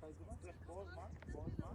Sizin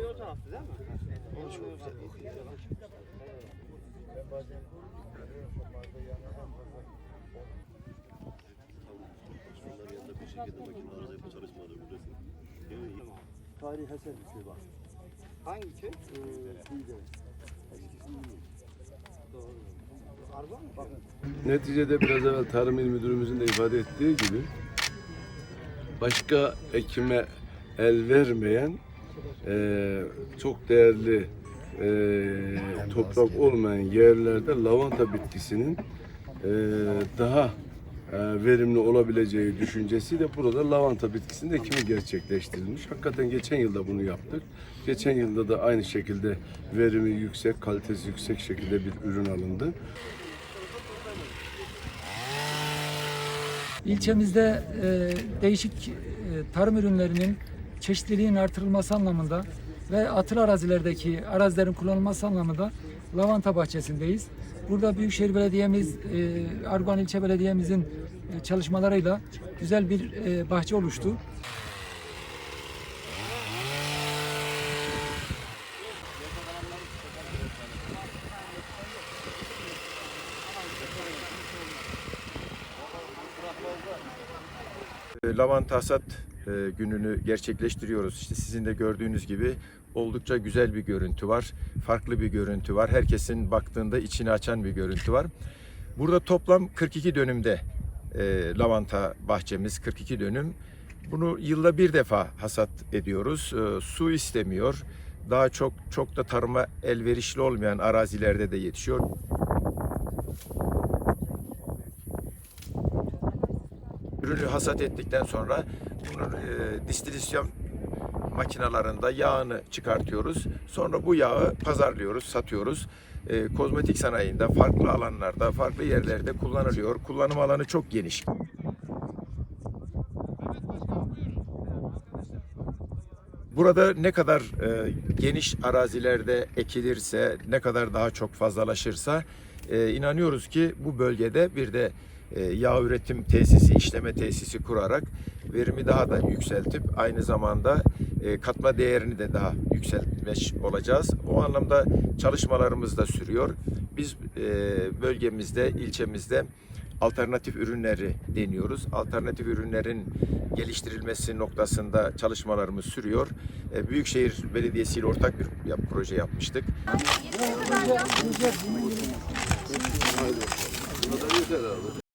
köy o değil mi? Onların yanında bir şekilde makine arıza yapıp çalışmadı biliyorsun. Tarihi eser bir şey bak. Hangi köy? Kuyu'da. Doğru. Arba mı? Bakın. Neticede biraz evvel Tarım İl Müdürümüzün de ifade ettiği gibi başka ekime el vermeyen eee, çok değerli eee, toprak olmayan yerlerde lavanta bitkisinin eee, daha eee, verimli olabileceği düşüncesi de burada lavanta bitkisinin ekimi gerçekleştirilmiş. Hakikaten geçen yılda bunu yaptık. Geçen yılda da aynı şekilde verimi yüksek, kalitesi yüksek şekilde bir ürün alındı. İlçemizde e, değişik e, tarım ürünlerinin çeşitliliğinin artırılması anlamında ve atıl arazilerdeki arazilerin kullanılması anlamında lavanta bahçesindeyiz. Burada Büyükşehir Belediye'miz, e, Arguan İlçe Belediye'mizin e, çalışmalarıyla güzel bir e, bahçe oluştu. Lavanta hasat e, gününü gerçekleştiriyoruz. İşte sizin de gördüğünüz gibi oldukça güzel bir görüntü var. Farklı bir görüntü var. Herkesin baktığında içini açan bir görüntü var. Burada toplam 42 dönümde e, lavanta bahçemiz 42 dönüm. Bunu yılda bir defa hasat ediyoruz. E, su istemiyor. Daha çok çok da tarıma elverişli olmayan arazilerde de yetişiyor. Ürünü hasat ettikten sonra bunun e, distilisyon makinalarında yağını çıkartıyoruz. Sonra bu yağı pazarlıyoruz, satıyoruz. E, kozmetik sanayinde farklı alanlarda, farklı yerlerde kullanılıyor. Kullanım alanı çok geniş. Burada ne kadar e, geniş arazilerde ekilirse, ne kadar daha çok fazlalaşırsa e, inanıyoruz ki bu bölgede bir de yağ üretim tesisi, işleme tesisi kurarak verimi daha da yükseltip aynı zamanda e, katma değerini de daha yükseltmiş olacağız. O anlamda çalışmalarımız da sürüyor. Biz e, bölgemizde, ilçemizde alternatif ürünleri deniyoruz. Alternatif ürünlerin geliştirilmesi noktasında çalışmalarımız sürüyor. E, Büyükşehir Belediyesi ile ortak bir proje yapmıştık.